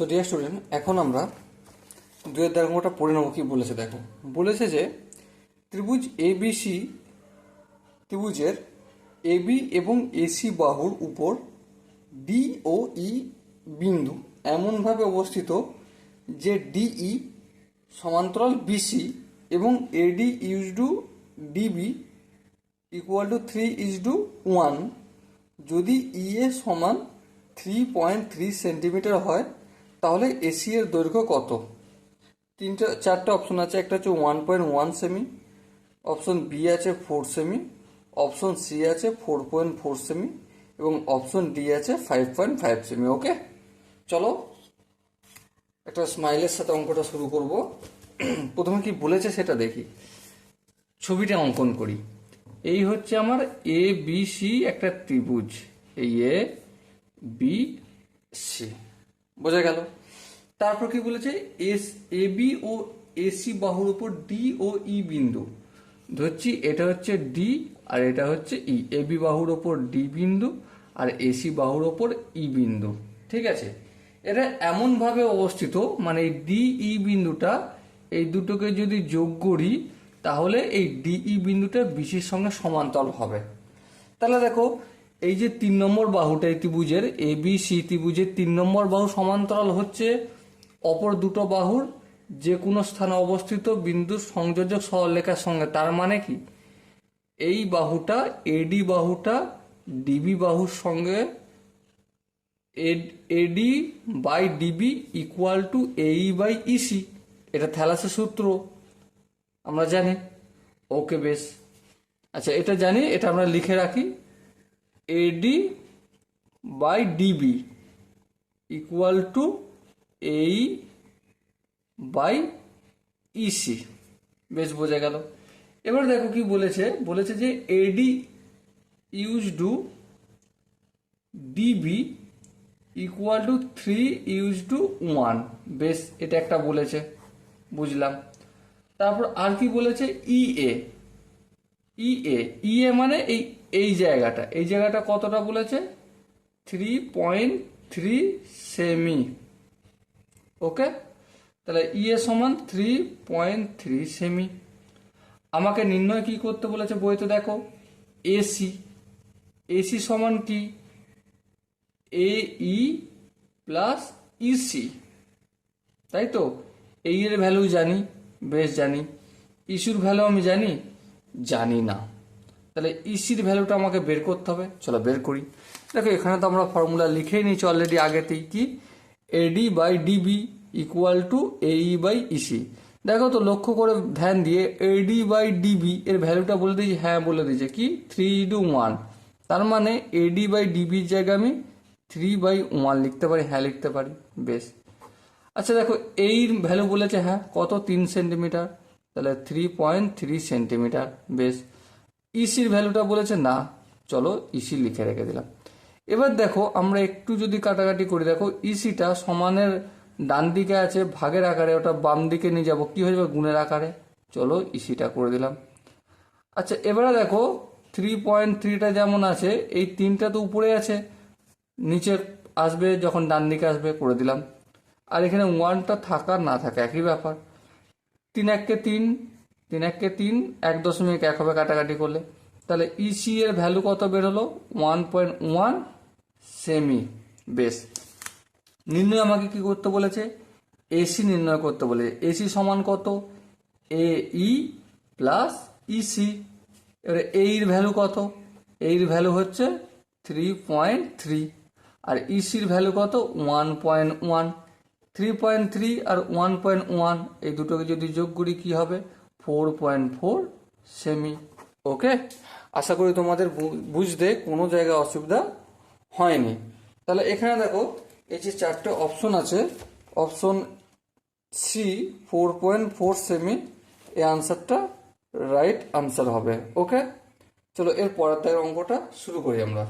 So dear student এখন আমরা দুয়ের দ্বারা অঙ্কটা পড়ে নেব। কি বলেছে দেখো? বলেছে যে ত্রিভুজ এবিসি ত্রিভুজের এবি এবং এসি বাহুর উপর ডি ও ই বিন্দু এমনভাবে অবস্থিত যে ডিই সমান্তরাল বিসি এবং AD is to DB equal to three is to one. যদি ই এ সমান থ্রি পয়েন্ট থ্রি সেন্টিমিটার হয় তাহলে এসি এর দৈর্ঘ্য কত? তিনটা, চারটে অপশন আছে, একটা হচ্ছে one point one cm option B আছে ফোর সেমি অপশন সি আছে ফোর পয়েন্ট ফোর সেমি এবং অপশন ডি আছে five point five cm okay চলো, একটা স্মাইলের সাথে অঙ্কটা শুরু করব। প্রথমে কি বলেছে সেটা দেখি। ছবিটা অঙ্কন করি। এই হচ্ছে আমার এ বি সি একটা ত্রিভুজ। এই এ বি সি বোঝা গেল? তারপর কি বলেছে? এস, এ, বি ও এসি বাহুর উপর ডি ও ই বিন্দু। ধরছি, এটা হচ্ছে ডি আর এটা হচ্ছে ই এ বি বাহুর ওপর ডি বিন্দু আর এসি বাহুর ওপর ই বিন্দু। ঠিক আছে? এটা এমনভাবে অবস্থিত মানে এই ডি ই বিন্দুটা, এই দুটোকে যদি যোগ করি, তাহলে এই ডিই বিন্দুটা বিসির সঙ্গে সমান্তরাল হবে। তাহলে দেখো এই যে তিন নম্বর বাহুটা ত্রিভুজের এ বি সি ত্রিভুজের তিন নম্বর বাহু সমান্তরাল হচ্ছে অপর দুটো বাহুর যে কোনো স্থানে অবস্থিত বিন্দুর সংযোজক সরলরেখার সঙ্গে। তার মানে কি? এই বাহুটা এডি বাহুটা ডিবি বাহুর সঙ্গে AD by DB equal to E by EC এটা থ্যালাসের সূত্র। আমরা জানি। ওকে বেশ। আচ্ছা এটা জানি, এটা আমরা লিখে রাখি। AD by DB equal to E by EC বেশ বোঝা গেল। এবার দেখো কি বলেছে। বলেছে যে AD is to DB equal to three is to one বেশ, এটা একটা বলেছে। বুঝলাম। তারপর আর কি বলেছে? ই এ ই এ ই এ মানে এই এই জায়গাটা। এই জায়গাটা কতটা বলেছে? Three point three cm okay তাহলে ই এ সমান থ্রি পয়েন্ট থ্রি সেমি আমাকে নির্ণয় কি করতে বলেছে বইতে? দেখো এসি এসি সমান কি? এ ই প্লাস ইসি তাই তো? এই এর ভ্যালু জানি, বেশ জানি। ইস্যুর ভ্যালু আমি জানি জানি না। তাহলে ইসির ভ্যালুটা আমাকে বের করতে হবে। চলো বের করি। দেখো, এখানে তো আমরা ফর্মুলা লিখেই নিয়েছি অলরেডি আগেতেই কি? AD by DB equal to E by EC দেখো তো, লক্ষ্য করে ধ্যান দিয়ে এডি বাই ডিবি এর ভ্যালুটা বলে দিয়েছি। হ্যাঁ বলে দিয়েছে কি? থ্রি টু ওয়ান তার মানে এডি বাই ডিবির জায়গায় আমি থ্রি বাই ওয়ান লিখতে পারি। হ্যাঁ লিখতে পারি। বেশ। আচ্ছা দেখো এই ভ্যালু বলেছে হ্যাঁ কত? তিন সেন্টিমিটার তাহলে থ্রি পয়েন্ট থ্রি সেন্টিমিটার বেশ। ইসির ভ্যালুটা বলেছে, না, চলো ইসি লিখে রেখে দিলাম। এবার দেখো, আমরা একটু যদি কাটাকাটি করি, দেখো ইসিটা সমানের ডান দিকে আছে, ভাগের আকারে, ওটা বাম দিকে নিয়ে যাব। কি হয়ে যাবে? গুণের আকারে। চলো ইসিটা করে দিলাম। আচ্ছা এবারে দেখো থ্রি পয়েন্ট থ্রিটা যেমন আছে, এই তিনটা তো উপরে আছে। নিচে আসবে, যখন ডান দিকে আসবে, করে দিলাম। আর এখানে ওয়ানটা থাকা, না থাকা, একই ব্যাপার। তিন এককে তিন তিন এককে তিন, এক দশমিক এক হবে কাটাকাটি করলে। তাহলে ইসি এর ভ্যালু কত বের হলো ওয়ান পয়েন্ট ওয়ান সেমি বেশ নির্ণয় আমাকে কি করতে বলেছে? এসি নির্ণয় করতে বলেছে। এসি সমান কত? এ ই প্লাস ইসি এবারে এইর ভ্যালু কত? এইর ভ্যালু হচ্ছে থ্রি পয়েন্ট থ্রি আর ইসির ভ্যালু কত? One point one three point three আর ওয়ান পয়েন্ট ওয়ান এই দুটোকে যদি যোগ করি কি হবে? Four point four cm okay আশা করি তোমাদের বুঝতে কোনো জায়গায় অসুবিধা হয়নি। তাহলে এখানে দেখো, এই যে চারটে অপশন আছে option C four point four cm এই আনসারটা রাইট আনসার হবে ওকে চলো এর পরের দাগের অঙ্কটা শুরু করি আমরা।